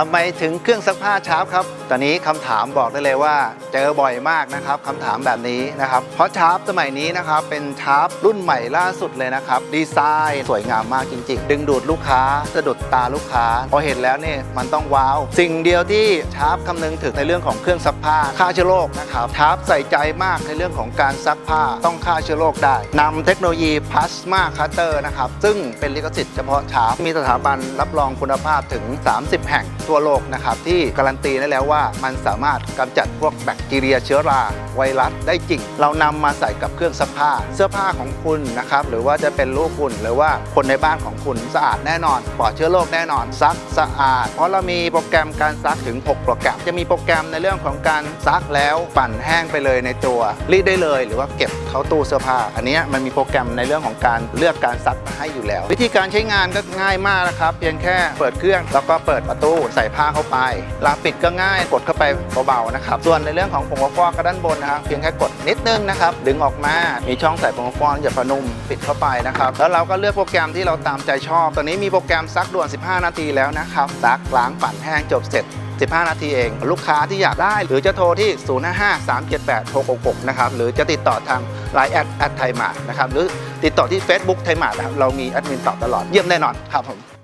ทำไมถึงเครื่องซักผ้าชาร์ปครับ ตอนนี้คำถามบอกได้เลยว่า เจอบ่อยมากนะครับคำถามแบบนี้นะครับ เพราะชาร์ปสมัยนี้นะครับเป็นชาร์ปรุ่นใหม่ล่าสุดเลยนะครับ ดีไซน์สวยงามมากจริง ๆ ดึงดูดลูกค้า สะดุดตาลูกค้า พอเห็นแล้วเนี่ยมันต้องว้าว สิ่งเดียวที่ชาร์ปคำนึงถึงในเรื่องของเครื่องซักผ้าฆ่าเชื้อโรคนะครับชาร์ปใส่ใจมากในเรื่องของการซักผ้าต้องฆ่าเชื้อโรคได้นำเทคโนโลยีพลาสมาคัตเตอร์นะครับซึ่งเป็นลิขสิทธิ์เฉพาะชาร์ปมีสถาบันรับรองคุณภาพถึง 30 แห่งทั่วโลกนะครับที่การันตีได้แล้วว่ามันสามารถกำจัดพวกแบคทีเรียเชื้อราไวรัสได้จริง เรานำมาใส่กับเครื่องซักผ้า เสื้อผ้าของคุณนะครับหรือว่าจะเป็นลูกคุณหรือว่าคนในบ้านของคุณสะอาดแน่นอนปลอดเชื้อโรคแน่นอนซักสะอาด เพราะเรามีโปรแกรมการซักถึง 6 โปรแกรม จะมีโปรแกรมในเรื่องของการซักแล้วปั่นแห้งไปเลยในตัวรีดได้เลย หรือว่าเก็บ เข้าตู้เสื้อผ้า อันนี้มันมีโปรแกรมในเรื่องของการเลือกการซักมาให้อยู่แล้ว วิธีการใช้งานก็ง่ายมากนะครับ เพียงแค่เปิดเครื่องแล้วก็เปิดประตูใส่ผ้าเข้าไปลาปิดก็ง่ายกดเข้าไปเบาๆนะครับส่วนในเรื่องของผงฟอกก็ด้านบนนะครับเพียงแค่กดนิดนึงนะครับดึงออกมามีช่องใส่ผงฟอกอย่าพนุ่มปิดเข้าไปนะครับแล้วเราก็เลือกโปรแกรมที่เราตามใจชอบ ตอนนี้มีโปรแกรมซักด่วน 15 นาทีแล้วนะครับซักล้างปั่นแห้งจบเสร็จ 15 นาทีเอง ลูกค้าที่อยากได้ หรือจะโทรที่ 055 378 666 นะครับ หรือจะติดต่อทาง Line แอดแอดไทยมานะครับ หรือติดต่อที่ Facebook ไทยมานะครับ เรามีแอดมินตอบตลอด เยี่ยมแน่นอนครับผม